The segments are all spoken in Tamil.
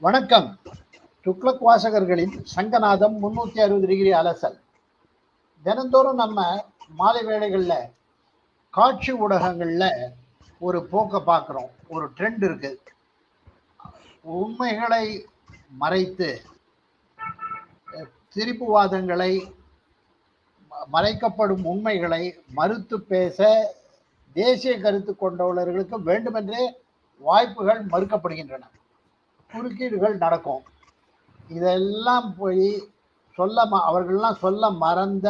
வணக்கம். துக்ளக் வாசகர்களின் சங்கநாதம் முன்னூத்தி அறுபது டிகிரி அலசல். தினந்தோறும் நம்ம மாலை வேளைகளில் காட்சி ஊடகங்களில் ஒரு போக்கை பார்க்குறோம் ஒரு ட்ரெண்ட் இருக்கு. உண்மைகளை மறைத்து திரிப்புவாதங்களை மறைக்கப்படும் உண்மைகளை மறுத்து பேச தேசிய கருத்து கொண்டவர்களுக்கு வேண்டுமென்றே வாய்ப்புகள் மறுக்கப்படுகின்றன. குறுக்கீடுகள் நடக்கும். இதெல்லாம் போய் சொல்ல ம- அவர்கள்லாம் சொல்ல மறந்த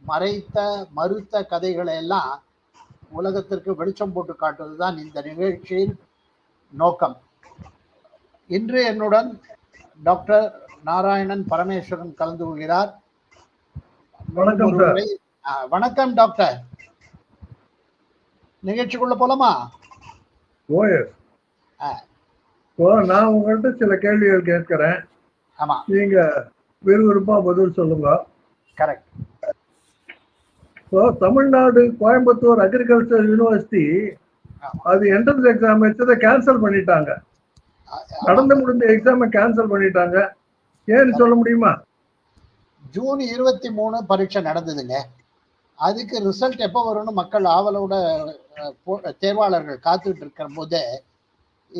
மறைத்த மறுத்த கதைகளை எல்லாம் உலகத்திற்கு வெளிச்சம் போட்டு காட்டுவது தான் இந்த நிகழ்ச்சியின் நோக்கம். இன்று என்னுடன் டாக்டர் நாராயணன் பரமேஸ்வரன் கலந்து கொள்கிறார். வணக்கம் டாக்டர். நிகழ்ச்சிக்குள்ள போலாமா. இப்போ நான் உங்கள்கிட்ட சில கேள்விகள் கேட்கிறேன். ஆமா. நீங்க விறுவிறுப்பா பதில் சொல்லுங்க. கரெக்ட் இப்போ தமிழ்நாடு கோயம்புத்தூர் அக்ரிகல்ச்சர் யூனிவர்சிட்டி அது என்ட்ரன்ஸ் எக்ஸாம் வச்சதை கேன்சல் பண்ணிட்டாங்க. நடந்து முடிஞ்ச எக்ஸாமை கேன்சல் பண்ணிட்டாங்க. ஏன்னு சொல்ல முடியுமா? ஜூன் இருபத்தி மூணு பரீட்சை நடந்ததுங்க. அதுக்கு ரிசல்ட் எப்போ வரும்னு மக்கள் ஆவலோட தேர்வாளர்கள் காத்துட்டு இருக்கிற போதே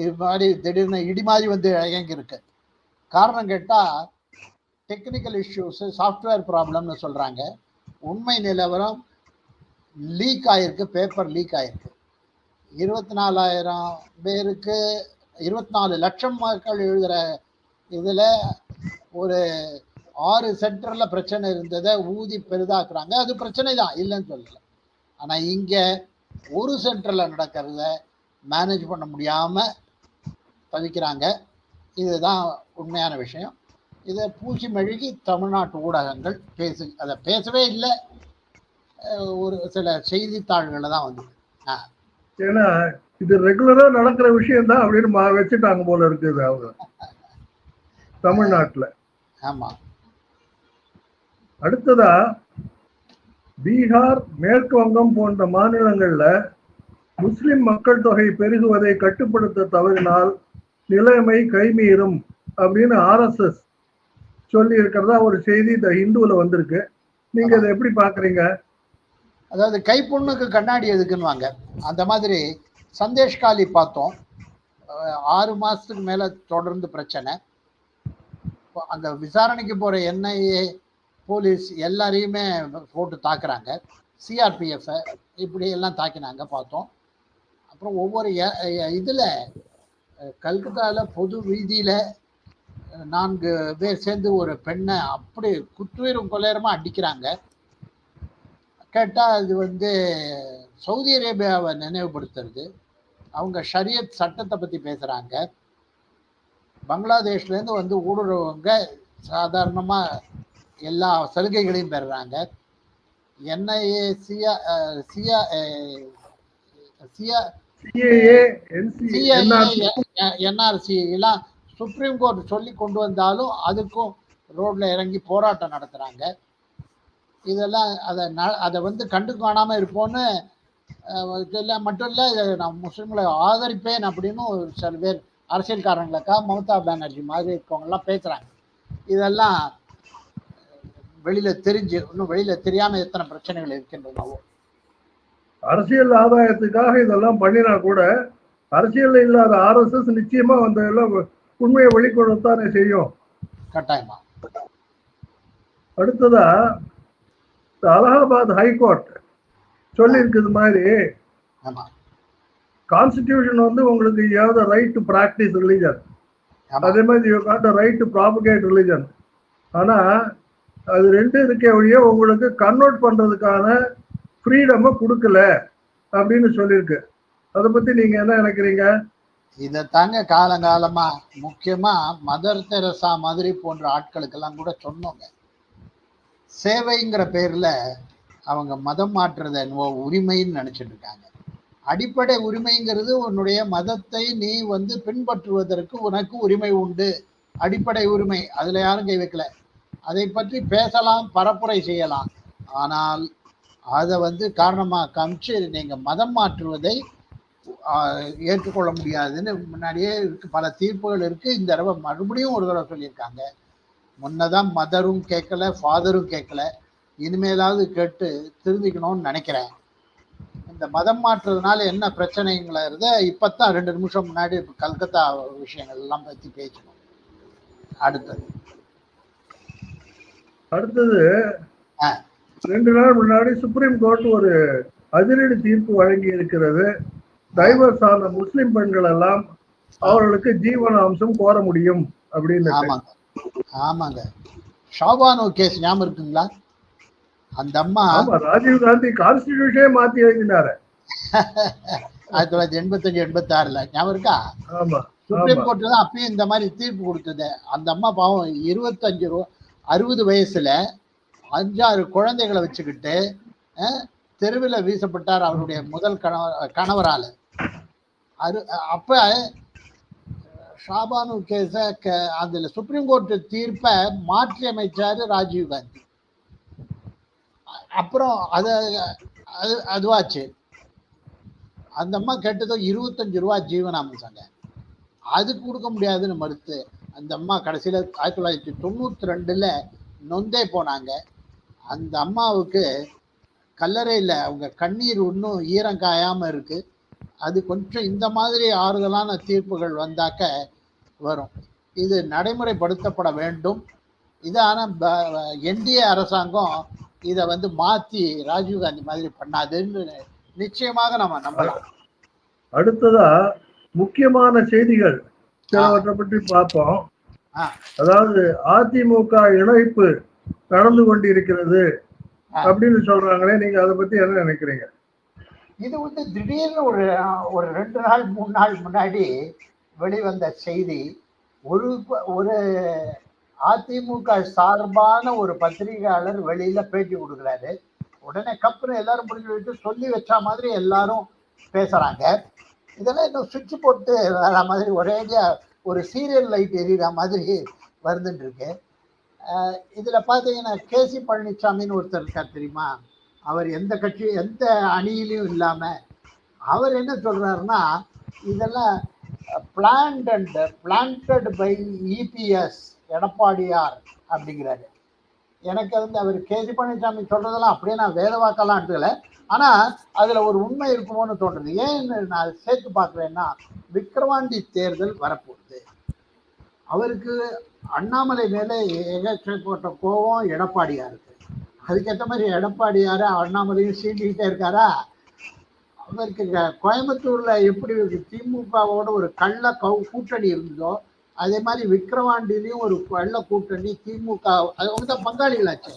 இது மாதிரி திடீர்னு இடி மாதிரி வந்து இறங்கி இருக்கு காரணம் கேட்டால் டெக்னிக்கல் இஷ்யூஸு சாஃப்ட்வேர் ப்ராப்ளம்னு சொல்கிறாங்க உண்மை நிலவரம் லீக் ஆயிருக்கு பேப்பர் லீக் ஆயிருக்கு. இருபத்தி நாலாயிரம் பேருக்கு இருபத்தி நாலு லட்சம் மக்கள் எழுதுகிற இதில் ஒரு ஆறு சென்டரில் பிரச்சனை இருந்ததை ஊதி பெரிதாக்குறாங்க. அது பிரச்சனை தான் இல்லைன்னு சொல்லலை. ஆனால் இங்கே ஒரு சென்டரில் நடக்கிறத மேனேஜ் பண்ண முடியாமல் தவிக்கிறாங்க இதுதான் உண்மையான விஷயம். இதை பூசி மெழுகி தமிழ்நாட்டு ஊடகங்கள் பேசு அதை பேசவே இல்லை. ஒரு சில செய்தித்தாள்களில் தான் வந்து. ஏன்னா இது ரெகுலரா நடக்கிற விஷயம் தான் அப்படின்னு வச்சுட்டாங்க போல இருக்குது அவங்க. தமிழ்நாட்டுல. ஆமாம் அடுத்ததா பீகார் மேற்கு வங்கம் போன்ற மாநிலங்கள்ல முஸ்லிம் மக்கள் தொகை பெருகுவதை கட்டுப்படுத்த தவறினால் நிலைமை கைமீறும் அப்படின்னு ஆர்எஸ்எஸ் சொல்லி இருக்கிறதா ஒரு செய்தி இந்த ஹிந்துல வந்திருக்கு. நீங்க இதை எப்படி பாக்குறீங்க? அதாவது கைப்புண்ணுக்கு கண்ணாடி எதுக்குன்னுவாங்க. அந்த மாதிரி சந்தேஷ்காலி பார்த்தோம். அஹ் ஆறு மாதத்துக்கு மேலே தொடர்ந்து பிரச்சனை. அந்த விசாரணைக்கு போகிற என்ஐஏ போலீஸ் எல்லாரையுமே போட்டு தாக்குறாங்க. சிஆர்பிஎஃப்பை இப்படி எல்லாம் தாக்கினாங்க பார்த்தோம். அப்புறம் ஒவ்வொரு இதில் கல்கத்தாவில் பொது வீதியில் நான்கு பேர் சேர்ந்து ஒரு பெண்ணை அப்படி குற்றுயிரும் கொலையரமாக அடிக்கிறாங்க. கேட்டால் அது வந்து சவுதி அரேபியாவை நினைவுபடுத்துறது. அவங்க ஷரியத் சட்டத்தை பற்றி பேசுகிறாங்க பங்களாதேஷ்லேருந்து வந்து ஊடுருவங்க சாதாரணமாக எல்லா சலுகைகளையும் பெறுறாங்க. என்ஐஏ சியா சியா சியா சிஏஏ என்ஆர்சி எல்லாம் சுப்ரீம் கோர்ட் சொல்லி கொண்டு வந்தாலும் அதுக்கும் ரோட்ல இறங்கி போராட்டம் நடத்துறாங்க. இதெல்லாம் அதை அதை வந்து கண்டு காணாம இருப்போம்னு இதெல்லாம் மட்டும் இல்லை நான் முஸ்லீம்களை ஆதரிப்பேன் அப்படின்னு ஒரு சில பேர் அரசியல்காரங்களுக்கா மமதா பானர்ஜி மாதிரி இருக்கவங்கெல்லாம் பேசுறாங்க. இதெல்லாம் வெளியில தெரிஞ்சு இன்னும் வெளியில தெரியாம எத்தனை பிரச்சனைகள் இருக்கின்றனவோ. அரசியல் ஆதாயத்துக்காக இதெல்லாம் பண்ணினா கூட அரசியல்ல இல்லாத ஆர்எஸ்எஸ் நிச்சயமா அந்த எல்லாம் உண்மையை வெளிக்கொடுத்தானே செய்யும். கட்டாயமா. அடுத்ததா அலகாபாத் ஹைகோர்ட் சொல்லி இருக்குது மாதிரி கான்ஸ்டிடியூஷன் வந்து உங்களுக்கு ஏதாவது ரைட் டு பிராக்டிஸ் ரிலிஜன் அதே மாதிரி you got right to propagate religion ஆனா அது ரெண்டு இருக்கே ஒழிய உங்களுக்கு கன்வெர்ட் பண்றதுக்கான ஃப்ரீடமை கொடுக்கல அப்படின்னு சொல்லியிருக்கு. அதை பத்தி நீங்க என்ன நினைக்கிறீங்க? இதை தாங்க காலங்காலமா முக்கியமா மதர் தெரசா மாதிரி போன்ற ஆட்களுக்கெல்லாம் கூட சொன்னோங்க. சேவைங்கிற பேர்ல அவங்க மதம் மாற்றுறத என்னவோ உரிமைன்னு நினைச்சிட்டு இருக்காங்க. அடிப்படை உரிமைங்கிறது உன்னுடைய மதத்தை நீ வந்து பின்பற்றுவதற்கு உனக்கு உரிமை உண்டு. அடிப்படை உரிமை. அதுல யாரும் கை வைக்கல. அதை பற்றி பேசலாம் பரப்புரை செய்யலாம். ஆனால் அதை வந்து காரணமாக காமிச்சு நீங்க மதம் மாற்றுவதை ஏற்றுக்கொள்ள முடியாதுன்னு முன்னாடியே இருக்கு. பல தீர்ப்புகள் இருக்கு. இந்த தடவை மறுபடியும் ஒரு தடவை சொல்லியிருக்காங்க. முன்னதான் மதரும் கேட்கல ஃபாதரும் கேட்கல. இனிமேலாவது கேட்டு திருந்திக்கணும்னு நினைக்கிறேன். இந்த மதம் மாற்றுறதுனால என்ன பிரச்சனைங்கிறத இப்பதான் ரெண்டு நிமிஷம் முன்னாடி கல்கத்தா விஷயங்கள் எல்லாம் பத்தி பேசணும். அடுத்தது. அடுத்தது. ரெண்டு நாள் முன்னாடி சுப்ரீம் கோர்ட் ஒரு அதிரடி தீர்ப்பு வழங்கி இருக்கிறது. டைவர்ஸ் ஆன முஸ்லிம் பெண்கள் எல்லாம் அவர்களுக்கு ஜீவன அம்சம் கோர முடியும் அப்படின்னு ஆமாங்க. ஆமாங்க. ஷாபானோ கேஸ் ஞாபகம் இருக்குங்களா? அந்த அம்மா ராஜீவ் காந்தி கான்ஸ்டிடியூஷனே மாத்தி எழுதினாரு. ஆயிரத்தி தொள்ளாயிரத்தி எண்பத்தஞ்சு எண்பத்தி ஆறுல ஞாபகம் இருக்கா? சுப்ரீம் ஆமா. கோர்ட் தான் அப்பயும் இந்த மாதிரி தீர்ப்பு கொடுத்தது. அந்த அம்மா பாவம் இருபத்தஞ்சு ரூ அறுபது வயசுல அஞ்சாறு குழந்தைகளை வச்சுக்கிட்டு தெருவில் வீசப்பட்டார் அவருடைய முதல் கணவர் கணவரால். அது அப்போ ஷாபானு கேஸ அதில் சுப்ரீம் கோர்ட் தீர்ப்பை மாற்றி அமைச்சார் ராஜீவ் காந்தி. அப்புறம் அது அது அதுவாச்சு. அந்த அம்மா கேட்டதோ இருபத்தஞ்சு ரூபா ஜீவனாம்சங்க அது கொடுக்க முடியாதுன்னு மறுத்து அந்த அம்மா கடைசியில் ஆயிரத்தி தொள்ளாயிரத்தி தொண்ணூற்றி ரெண்டில் நொந்தே போனாங்க. அந்த அம்மாவுக்கு கல்லறையில் அவங்க கண்ணீர் இன்னும் ஈரம் காயாமல் இருக்கு. அது கொஞ்சம் இந்த மாதிரி ஆறுதலான தீர்ப்புகள் வந்தாக்க வரும். இது நடைமுறைப்படுத்தப்பட வேண்டும். இது ஆனால் என்டிஏ அரசாங்கம் இதை வந்து மாற்றி ராஜீவ்காந்தி மாதிரி பண்ணாதுன்னு நிச்சயமாக நம்ம நம்பலாம். அடுத்ததா முக்கியமான செய்திகள். சிலவற்றை பற்றி பார்ப்போம். அதாவது அதிமுக இணைப்பு நடந்து கொண்டிருக்கிறது ஆ. அப்படின்னு சொல்றாங்களே நீங்க அதை பத்தி என்ன நினைக்கிறீங்க? இது வந்து திடீர்னு ஒரு ஒரு ரெண்டு நாள் மூணு நாள் முன்னாடி வெளிவந்த செய்தி ஒரு ஒரு அதிமுக சார்பான ஒரு பத்திரிகையாளர் வெளியில பேட்டி கொடுக்குறாரு. உடனே கப்புன்னு எல்லாரும் புரிஞ்சு வச்சு சொல்லி வச்ச மாதிரி எல்லாரும் பேசுறாங்க. இதெல்லாம் இன்னும் சுவிட்ச் போட்டு வர மாதிரி ஒரேடியா ஒரு சீரியல் லைட் எரியிற மாதிரி வருதுன்னு இருக்கு. இதில் பார்த்தீங்கன்னா கேசி பழனிசாமின்னு ஒருத்தர் இருக்கார் தெரியுமா? அவர் எந்த கட்சி எந்த அணியிலையும் இல்லாமல் அவர் என்ன சொல்கிறாருன்னா இதெல்லாம் plant and planted by EPS எடப்பாடியார் அப்படிங்கிறாரு. எனக்கு வந்து அவர் கேசி பழனிசாமி சொல்கிறதெல்லாம் அப்படியே நான் வேத வாக்கெல்லாம் எடுத்துக்கல. ஆனால் அதில் ஒரு உண்மை இருக்குமோன்னு தோன்றுது. ஏன் நான் சேர்த்து பார்க்குறேன்னா விக்கிரவாண்டி தேர்தல் வரப்போகுது. அவருக்கு அண்ணாமலை மேலே ஏகப்பட்ட கோபம் எடப்பாடியாருக்கு. அதுக்கேற்ற மாதிரி எடப்பாடியார் அண்ணாமலையும் சீண்டிக்கிட்டே இருக்காரா? அவருக்கு கோயம்புத்தூரில் எப்படி திமுகவோட ஒரு கள்ள கவு கூட்டணி இருந்ததோ அதே மாதிரி விக்கிரவாண்டிலையும் ஒரு கள்ள கூட்டணி திமுக அவங்க தான் பங்காளிகளாச்சு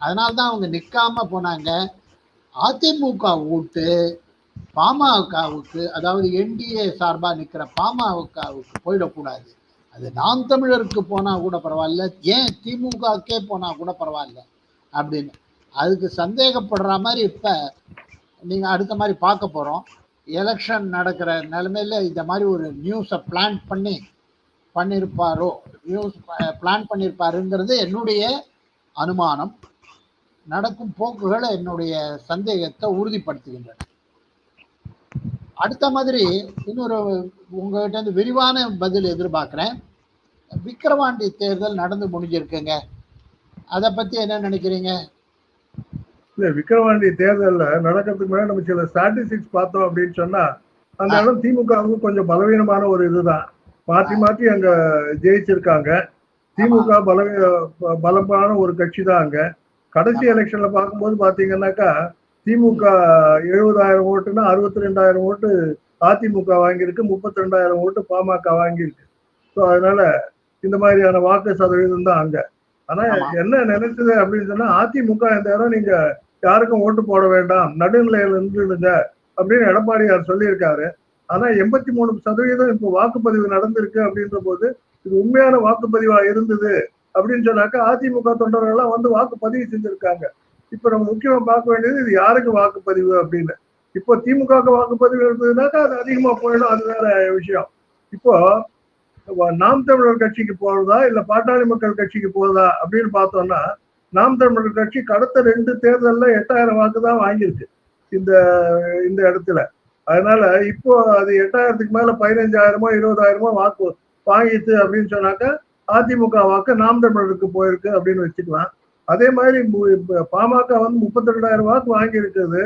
அதனால தான் அவங்க நிற்காம போனாங்க. அதிமுக ஓட்டு பாமகவுக்கு அதாவது என்டிஏ சார்பாக நிற்கிற பாமகவுக்கு போயிடக்கூடாது. அது நாம் தமிழருக்கு போனால் கூட பரவாயில்ல ஏன் திமுகக்கே போனால் கூட பரவாயில்ல அப்படின்னு. அதுக்கு சந்தேகப்படுற மாதிரி இப்போ நீங்கள் அடுத்த மாதிரி பார்க்க போகிறோம் எலெக்ஷன் நடக்கிற நிலைமையில இந்த மாதிரி ஒரு நியூஸை பிளான் பண்ணி பண்ணியிருப்பாரோ நியூஸ் பிளான் பண்ணியிருப்பாருங்கிறது என்னுடைய அனுமானம். நடக்கும் போக்குகளை என்னுடைய சந்தேகத்தை உறுதிப்படுத்துகின்றன. அடுத்த மாதிரி இன்னொரு உங்ககிட்ட இருந்து விரிவான பதில் எதிர்பார்க்குறேன். விக்கிரவாண்டி தேர்தல் நடந்து முடிஞ்சிருக்குங்க. அதை பத்தி என்ன நினைக்கிறீங்க? இல்ல விக்கிரவாண்டி தேர்தல்ல நடக்கிறதுக்கு முன்னாடி நம்ம சில ஸ்டாட்டிஸ்டிக்ஸ் பார்த்தோம் அப்படின்னு சொன்னா அந்த. இடம் திமுகவுக்கு கொஞ்சம் பலவீனமான ஒரு இதுதான். மாத்தி மாத்தி அங்க ஜெயிச்சிருக்காங்க. திமுக பலவீ பலமான ஒரு கட்சி தான் அங்க. கடைசி எலெக்ஷன்ல பார்க்கும்போது பாத்தீங்கன்னாக்கா திமுக எழுபதாயிரம் ஓட்டுனா அறுபத்தி ரெண்டாயிரம் ஓட்டு அதிமுக வாங்கியிருக்கு முப்பத்தி ரெண்டாயிரம் ஓட்டு பாமக வாங்கியிருக்கு. ஸோ அதனால இந்த மாதிரியான வாக்கு சதவீதம் தான் அங்க. ஆனா. என்ன நினைச்சது அப்படின்னு சொன்னா அதிமுக இந்த இடம் நீங்க யாருக்கும் ஓட்டு போட வேண்டாம் நடுநிலையில இருந்துடுங்க அப்படின்னு எடப்பாடியார் சொல்லியிருக்காரு. ஆனா எண்பத்தி மூணு சதவீதம் இப்போ வாக்குப்பதிவு நடந்திருக்கு அப்படின்ற போது இது உண்மையான வாக்குப்பதிவா இருந்தது அப்படின்னு சொன்னாக்கா அதிமுக தொண்டர்கள் எல்லாம் வந்து வாக்குப்பதிவு செஞ்சிருக்காங்க. இப்ப நம்ம முக்கியமா பார்க்க வேண்டியது இது யாருக்கு வாக்குப்பதிவு அப்படின்னு. இப்போ திமுகவுக்கு வாக்குப்பதிவு இருந்ததுனாக்கா அது அதிகமா போயிடும் அது வேற விஷயம். இப்போ நாம் தமிழர் கட்சிக்கு போறதா இல்ல பாட்டாளி மக்கள் கட்சிக்கு போறதா அப்படின்னு பார்த்தோம்னா நாம் தமிழர் கட்சி கடத்த ரெண்டு தேர்தல்ல எட்டாயிரம் வாக்கு தான் வாங்கியிருக்கு இந்த இந்த இடத்துல. அதனால இப்போ அது எட்டாயிரத்துக்கு மேல பதினஞ்சாயிரமோ இருபதாயிரமோ வாக்கு வாங்கிட்டு அப்படின்னு சொன்னாக்கா அதிமுக வாக்கு நாம் தமிழருக்கு போயிருக்கு அப்படின்னு வச்சுக்கலாம். அதே மாதிரி பாமக வந்து முப்பத்தி ரெண்டாயிரம் வாக்கு வாங்கியிருக்குது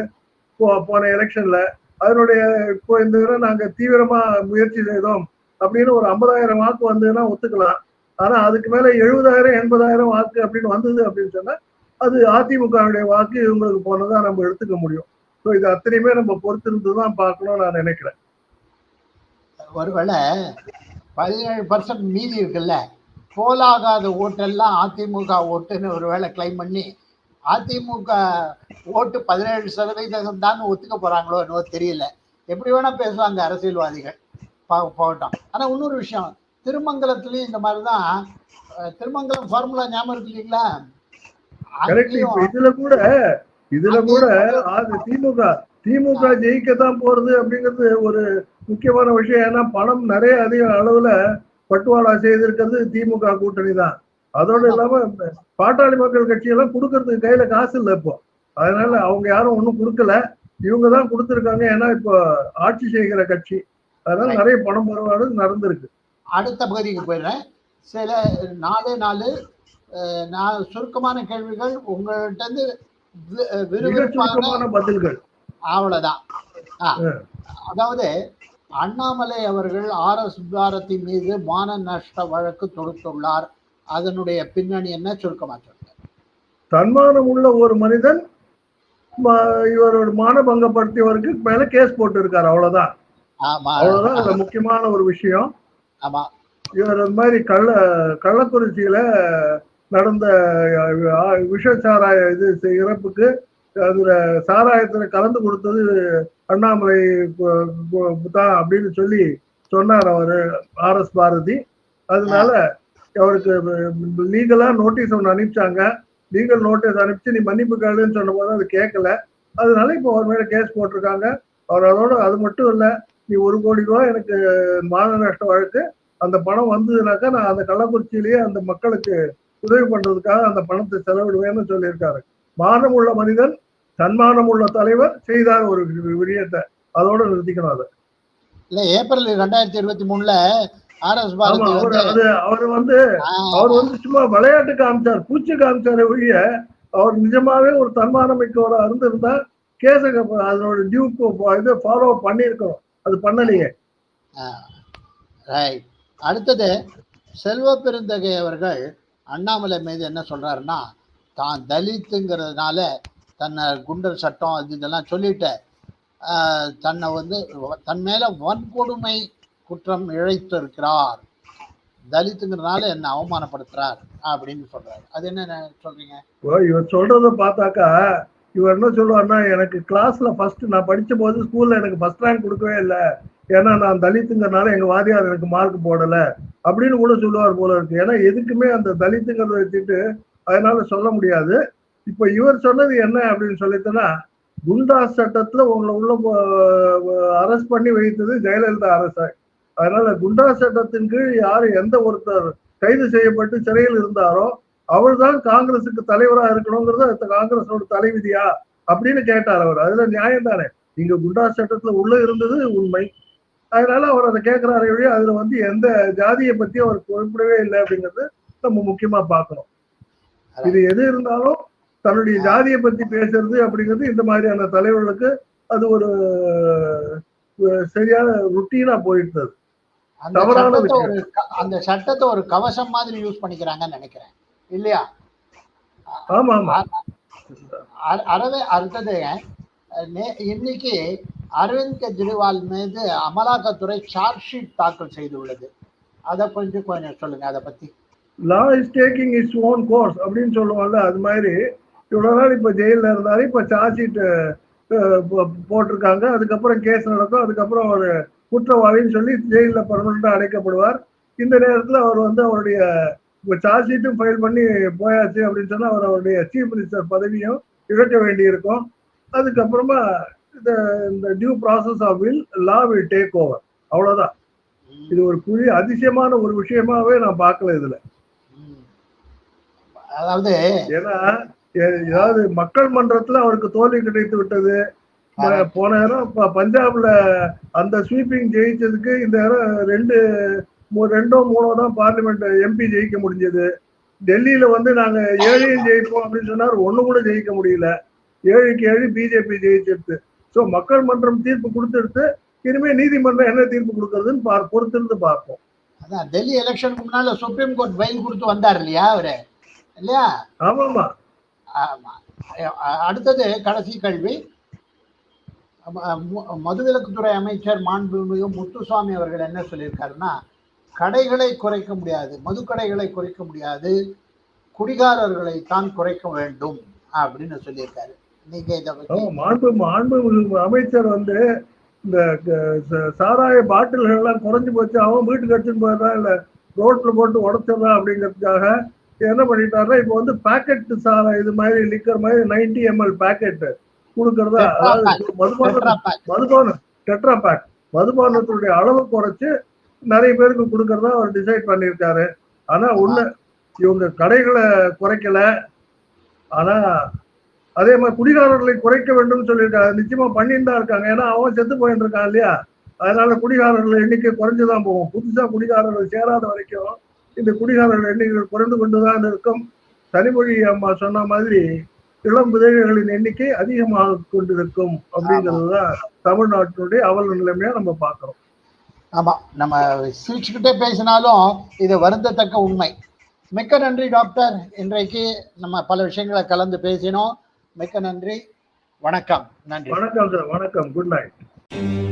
போன எலெக்ஷன்ல. அதனுடைய இப்போ இந்த தடவை நாங்க தீவிரமா முயற்சி செய்தோம். அப்படின்னு ஒரு ஐம்பதாயிரம் வாக்கு வந்ததுன்னா ஒத்துக்கலாம். ஆனா அதுக்கு மேல எழுபதாயிரம் எண்பதாயிரம் வாக்கு அப்படின்னு வந்தது அப்படின்னு சொன்னா அது அதிமுகவுடைய வாக்கு இவங்களுக்கு போனதா நம்ம எடுத்துக்க முடியும். ஸோ இது அத்தனையுமே நம்ம பொறுத்திருந்து தான் பார்க்கணும்னு நான் நினைக்கிறேன். ஒருவேளை பதினேழு பர்சன்ட் மீதி இருக்குல்ல போலாகாத ஓட்டெல்லாம் அதிமுக ஓட்டுன்னு ஒருவேளை கிளைம் பண்ணி அதிமுக ஓட்டு பதினேழு சதவீதம் தான் ஒத்துக்க போறாங்களோ என்னவோ தெரியல. எப்படி வேணா பேசுவாங்க அரசியல்வாதிகள். போகட்டும். ஆனா இன்னொரு விஷயம். திருமங்கலத்துலயும் இந்த மாதிரி தான் திருமங்கலம் ஃபார்முலா ஞாபகம் இருக்கு இல்லைங்களா? இதுல கூட இதுல கூட திமுக திமுக ஜெயிக்கத்தான் போறது அப்படிங்கிறது ஒரு முக்கியமான விஷயம். ஏன்னா பணம் நிறைய அதிக அளவுல பட்டுவாடா செய்திருக்கிறது திமுக கூட்டணி தான். அதோட இல்லாம பாட்டாளி மக்கள் கட்சி எல்லாம் கொடுக்கறதுக்கு கையில காசு இல்லை இப்போ. அதனால அவங்க யாரும் ஒண்ணும் கொடுக்கல. இவங்க தான் கொடுத்துருக்காங்க. ஏன்னா இப்போ ஆட்சி செய்கிற கட்சி. அதனால நிறைய பணம் பரவாடு நடந்திருக்கு. அடுத்த பகுதிக்கு போயிடுறேன். சில நாலு நாலு நான் சுருக்கமான கேள்விகள் உங்கள்கிட்ட இருந்து விறுவிறுப்பான பதில்கள். அவ்வளவுதான். அதாவது அண்ணாமலை அவர்கள் ஆர் எஸ் பாரதி மீது மான நஷ்ட வழக்கு தொடுத்துள்ளார். அதனுடைய பின்னணி என்ன? சுருக்கமா சொல்லுங்க. தன்மானம் உள்ள ஒரு மனிதன் இவரோட மானபங்கப்படுத்தியவருக்கு மேல கேஸ் போட்டு இருக்காரு அவ்வளவுதான். அவ்வளவுதான் முக்கியமான ஒரு விஷயம். ஆமா. இவர் இந்த மாதிரி கள்ள கள்ளக்குறிச்சியில நடந்த விஷ சாராய இது இறப்புக்கு அதுல சாராயத்துல கலந்து கொடுத்தது அண்ணாமலை தான் அப்படின்னு சொல்லி சொன்னார் அவரு ஆர் எஸ் பாரதி. அதனால அவருக்கு லீகலா நோட்டீஸ் ஒன்று அனுப்பிச்சாங்க. லீகல் நோட்டீஸ் அனுப்பிச்சு நீ மன்னிப்பு கேளுன்னு சொன்ன போது அது கேட்கல. அதனால இப்போ அவர் மேல கேஸ் போட்டிருக்காங்க. அவர் அதோட அது மட்டும் இல்ல நீ ஒரு கோடி ரூபாய் எனக்கு மான நஷ்ட வழக்கு அந்த பணம் வந்ததுனாக்கா நான் அந்த கள்ளக்குறிச்சியிலேயே அந்த மக்களுக்கு உதவி பண்றதுக்காக அந்த பணத்தை செலவிடுவேன்னு சொல்லியிருக்காரு. மானம் உள்ள மனிதன் தன்மானம் உள்ள தலைவர் செய்தார் ஒரு விடயத்தை. அதோட நிறுத்திக்கணும் அதை. இல்ல ஏப்ரல் ரெண்டாயிரத்தி இருபத்தி மூணுல அவர் வந்து அவர் வந்து ஆ, அவர் வந்து சும்மா விளையாட்டு காமிச்சார் பூச்சி காமிச்சாரு ஒழிய அவர் நிஜமாவே ஒரு தன்மானம் மிக்கவரா இருந்திருந்தா கேஸ அதனோட டியூ இது ஃபாலோ பண்ணியிருக்கணும். அது பண்ணலையே. ரைட் அடுத்தது செல்வ பெருந்தகை அவர்கள் அண்ணாமலை மீது என்ன சொல்றாருன்னா தான் தலித்துங்கிறதுனால தன்னை குண்டர் சட்டம் அது இதெல்லாம் சொல்லிட்டு தன்னை வந்து தன் மேல வன்கொடுமை குற்றம் இழைத்திருக்கிறார். தலித்துங்கிறதுனால என்ன அவமானப்படுத்துறார் அப்படின்னு சொல்றாரு. அது என்ன சொல்றீங்க? இவர் சொல்றத பார்த்தாக்கா இவர் என்ன சொல்லுவார்னா எனக்கு கிளாஸ்ல ஃபர்ஸ்ட் நான் படிச்ச போது ஸ்கூல்ல எனக்கு ஃபர்ஸ்ட் ரேங்க் கொடுக்கவே இல்லை. ஏன்னா நான் தலித்துங்கிறனால எங்க வாதியார் எனக்கு மார்க் போடல அப்படின்னு கூட சொல்லுவார் போல இருக்கு. ஏன்னா எதுக்குமே அந்த தலித்துங்கிறத வச்சுட்டு அதனால சொல்ல முடியாது. இப்போ இவர் சொன்னது என்ன அப்படின்னு சொல்லிட்டுன்னா குண்டாஸ் சட்டத்துல உங்களை உள்ள அரெஸ்ட் பண்ணி வைத்தது ஜெயலலிதா அரசு. அதனால குண்டாஸ் சட்டத்தின் கீழ் யாரு எந்த ஒருத்தர் கைது செய்யப்பட்டு சிறையில் இருந்தாரோ அவர்தான் காங்கிரசுக்கு தலைவரா இருக்கணுங்கிறது அந்த காங்கிரஸோட தலைவிதியா அப்படின்னு கேட்டார் அவர். அதுல நியாயம் தானே. இங்க குண்டாஸ் சட்டத்துல உள்ள இருந்தது உண்மை. அதனால அவர் அதை கேட்கிறாரு ஒழிய அதுல வந்து எந்த ஜாதியை பத்தி அவர் குறிப்பிடவே இல்லை அப்படிங்கிறது நம்ம முக்கியமா பார்க்கணும். இது எது இருந்தாலும் தன்னுடைய ஜாதியை பத்தி பேசுறது அப்படிங்கிறது இந்த மாதிரியான தலைவர்களுக்கு அது ஒரு சரியான ருட்டீனா போயிட்டு தவறான அந்த சட்டத்தை ஒரு கவசம் மாதிரி யூஸ் பண்ணிக்கிறாங்கன்னு நினைக்கிறேன். இல்லையா? ஆமா ஆமா. அ- அறவே அடுத்தது இன்னைக்கு அரவிந்த் கெஜ்ரிவால் மீது அமலாக்கத்துறை சார்ஜ் ஷீட் தாக்கல் செய்துள்ளது. அதை கொஞ்சம் கொஞ்சம் சொல்லுங்க அதை பத்தி. Law is taking is own course அப்படின்னு சொல்லுவாங்கல்ல அது மாதிரி இவ்வளவு நாள் இப்ப ஜெயில இருந்தாரு. இப்ப சார்ஜ் ஷீட் போட்டிருக்காங்க. அதுக்கப்புறம் கேஸ் நடக்கும். அதுக்கப்புறம் அவர் குற்றவாளின்னு சொல்லி ஜெயில பர்மனண்டா அடைக்கப்படுவார். இந்த நேரத்துல அவர் வந்து அவருடைய சார்ஜ் ஷீட்டும் ஃபைல் பண்ணி போயாச்சு அப்படின்னு சொன்னா அவர் அவருடைய சீஃப் மினிஸ்டர் பதவியும் இழக்க வேண்டியிருக்கும். அதுக்கப்புறமா இந்த இந்த due process of will law will take over அவ்வளவுதான். இது ஒரு புதிய அதிசயமான ஒரு விஷயமாவே நான் பார்க்கல இதுல. அதாவது ஏன்னா ஏதாவது மக்கள் மன்றத்துல அவருக்கு தோல்வி கிடைத்து விட்டது. போன நேரம் பஞ்சாப்ல அந்த ஸ்வீப்பிங் ஜெயிச்சதுக்கு இந்த நேரம் ரெண்டு ரெண்டோ மூணோ தான் பார்லிமெண்ட் எம்பி ஜெயிக்க முடிஞ்சது. டெல்லியில வந்து நாங்க ஏழையும் ஜெயிப்போம் அப்படின்னு சொன்னார். ஒண்ணு கூட ஜெயிக்க முடியல. ஏழுக்கு ஏழு பிஜேபி ஜெயிச்சிருச்சு. ஸோ மக்கள் மன்றம் தீர்ப்பு கொடுத்துடுத்து இனிமே நீதிமன்றம் என்ன தீர்ப்பு கொடுக்கறதுன்னு பார் பொறுத்திருந்து பார்ப்போம். அதான் டெல்லி எலெக்ஷனுக்கு முன்னால சுப்ரீம் கோர்ட் பெயில் கொடுத்து வந்தார் இல்லையா அவரு? இல்லையா? ஆமாமா ஆமா. அடுத்தது கடைசி மு- மதுவிலக்குத்துறை அமைச்சர் மாண்புமிகு முத்துசாமி அவர்கள் என்ன சொல்லியிருக்காருன்னா கடைகளை குறைக்க முடியாது மதுக்கடைகளை குறைக்க முடியாது குடிகாரர்களை தான் குறைக்க வேண்டும் அப்படின்னு சொல்லியிருக்காரு. நீங்க இதை மாண்பு மாண்பு அமைச்சர் வந்து இந்த சாராய பாட்டில்கள் எல்லாம் குறைஞ்சு போச்சு அவன் வீட்டுக்கு எடுத்துட்டு போயிடுறான் இல்ல ரோட்ல போட்டு உடச்சிடுறான் அப்படிங்கிறதுக்காக என்ன பண்ணிட்டாருன்னா இப்போ வந்து பாக்கெட் சாரா இது மாதிரி லிக்கர் மாதிரி 90 எம்எல் பாக்கெட் கொடுக்கறதா அதாவது மதுபான. மதுபான டெட்ரா பேக் மதுபானத்தினுடைய அளவு குறைச்சு நிறைய பேருக்கு கொடுக்கறதா அவர் டிசைட் பண்ணியிருக்காரு. ஆனா உள்ள இவங்க கடைகளை குறைக்கல. ஆனா அதே மாதிரி குடிகாரர்களை குறைக்க வேண்டும் சொல்லியிருக்காங்க நிச்சயமா பண்ணிட்டு தான் இருக்காங்க. ஏன்னா அவன் செத்து போயிட்டு இருக்கான் இல்லையா? அதனால குடிகாரர்கள் எண்ணிக்கை குறைஞ்சுதான் போகும். புதுசா குடிகாரர்கள் சேராத வரைக்கும் இந்த குடிகாரர்கள் எண்ணிக்கைகள் குறைந்து கொண்டுதான் இருக்கும். தனிமொழி அம்மா சொன்ன மாதிரி இளம் விதவைகளின் எண்ணிக்கை அதிகமாக கொண்டிருக்கும். அப்படிங்கிறது தான் தமிழ்நாட்டினுடைய அவல நிலைமையா நம்ம பார்க்கிறோம். ஆமா நம்ம சிரிச்சுக்கிட்டே பேசினாலும் இது வருந்தத்தக்க உண்மை. மிக்க நன்றி டாக்டர். இன்றைக்கு நம்ம பல விஷயங்களை கலந்து பேசினோம். மிக்க நன்றி. வணக்கம். நன்றி. வணக்கம் சார். வணக்கம். Good night